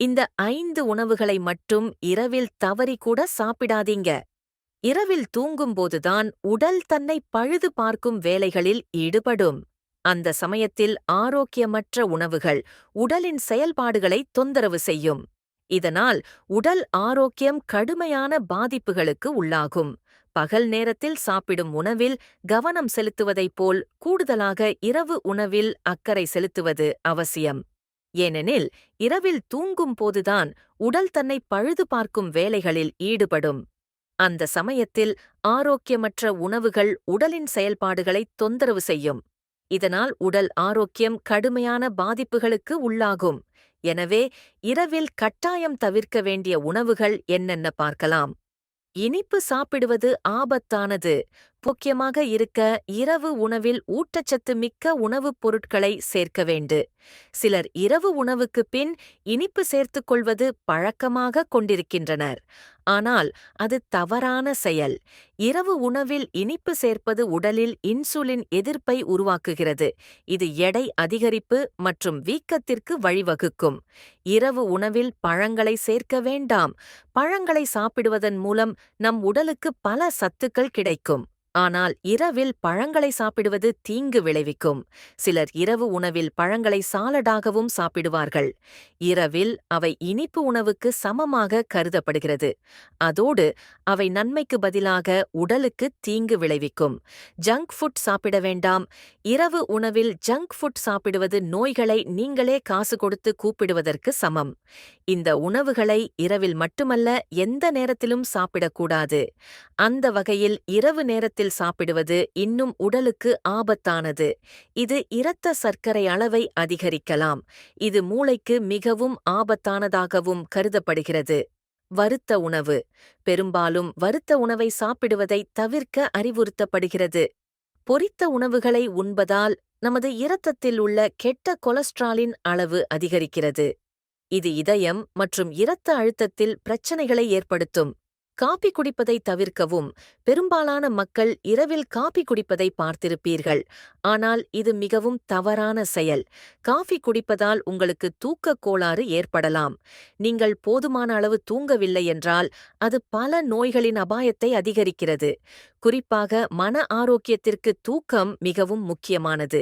இந்த ஐந்து உணவுகளை மட்டும் இரவில் தவறி கூட சாப்பிடாதீங்க. இரவில் தூங்கும்போதுதான் உடல் தன்னை பழுது பார்க்கும் வேலைகளில் ஈடுபடும். அந்த சமயத்தில் ஆரோக்கியமற்ற உணவுகள் உடலின் செயல்பாடுகளை தொந்தரவு செய்யும். இதனால் உடல் ஆரோக்கியம் கடுமையான பாதிப்புகளுக்கு உள்ளாகும். பகல் நேரத்தில் சாப்பிடும் உணவில் கவனம் செலுத்துவதைப் போல் கூடுதலாக இரவு உணவில் அக்கறை செலுத்துவது அவசியம். ஏனெனில் இரவில் தூங்கும் போதுதான் உடல் தன்னை பழுது பார்க்கும் வேலைகளில் ஈடுபடும். அந்த சமயத்தில் ஆரோக்கியமற்ற உணவுகள் உடலின் செயல்பாடுகளை தொந்தரவு செய்யும். இதனால் உடல் ஆரோக்கியம் கடுமையான பாதிப்புகளுக்கு உள்ளாகும். எனவே இரவில் கட்டாயம் தவிர்க்க வேண்டிய உணவுகள் என்னென்ன பார்க்கலாம்? இனிப்பு சாப்பிடுவது ஆபத்தானது. முக்கியமாக இருக்க இரவு உணவில் ஊட்டச்சத்து மிக்க உணவுப் பொருட்களை சேர்க்க வேண்டு. சிலர் இரவு உணவுக்கு பின் இனிப்பு சேர்த்துக் கொள்வது பழக்கமாக கொண்டிருக்கின்றனர். ஆனால் அது தவறான செயல். இரவு உணவில் இனிப்பு சேர்ப்பது உடலில் இன்சுலின் எதிர்ப்பை உருவாக்குகிறது. இது எடை அதிகரிப்பு மற்றும் வீக்கத்திற்கு வழிவகுக்கும். இரவு உணவில் பழங்களை சேர்க்க வேண்டாம். பழங்களை சாப்பிடுவதன் மூலம் நம் உடலுக்கு பல சத்துக்கள் கிடைக்கும். ஆனால் இரவில் பழங்களை சாப்பிடுவது தீங்கு விளைவிக்கும். சிலர் இரவு உணவில் பழங்களை சாலடாகவும் சாப்பிடுவார்கள். இரவில் அவை இனிப்பு உணவுக்கு சமமாக கருதப்படுகிறது. அதோடு அவை நன்மைக்கு பதிலாக உடலுக்கு தீங்கு விளைவிக்கும். ஜங்க் ஃபுட் சாப்பிட வேண்டாம். இரவு உணவில் ஜங்க் ஃபுட் சாப்பிடுவது நோய்களை நீங்களே காசு கொடுத்து கூப்பிடுவதற்கு சமம். இந்த உணவுகளை இரவில் மட்டுமல்ல எந்த நேரத்திலும் சாப்பிடக்கூடாது. அந்த வகையில் இரவு நேரத்தில் சாப்பிடுவது இன்னும் உடலுக்கு ஆபத்தானது. இது இரத்த சர்க்கரை அளவை அதிகரிக்கலாம். இது மூளைக்கு மிகவும் ஆபத்தானதாகவும் கருதப்படுகிறது. வருத்த உணவு. பெரும்பாலும் வருத்த உணவை சாப்பிடுவதை தவிர்க்க அறிவுறுத்தப்படுகிறது. பொரித்த உணவுகளை உண்பதால் நமது இரத்தத்தில் உள்ள கெட்ட கொலஸ்ட்ராலின் அளவு அதிகரிக்கிறது. இது இதயம் மற்றும் இரத்த அழுத்தத்தில் பிரச்சனைகளை ஏற்படுத்தும். காபி குடிப்பதை தவிர்க்கவும். பெரும்பாலான மக்கள் இரவில் காபி குடிப்பதை பார்த்திருப்பீர்கள். ஆனால் இது மிகவும் தவறான செயல். காஃபி குடிப்பதால் உங்களுக்கு தூக்கக் கோளாறு ஏற்படலாம். நீங்கள் போதுமான அளவு தூங்கவில்லை என்றால் அது பல நோய்களின் அபாயத்தை அதிகரிக்கிறது. குறிப்பாக மன ஆரோக்கியத்திற்கு தூக்கம் மிகவும் முக்கியமானது.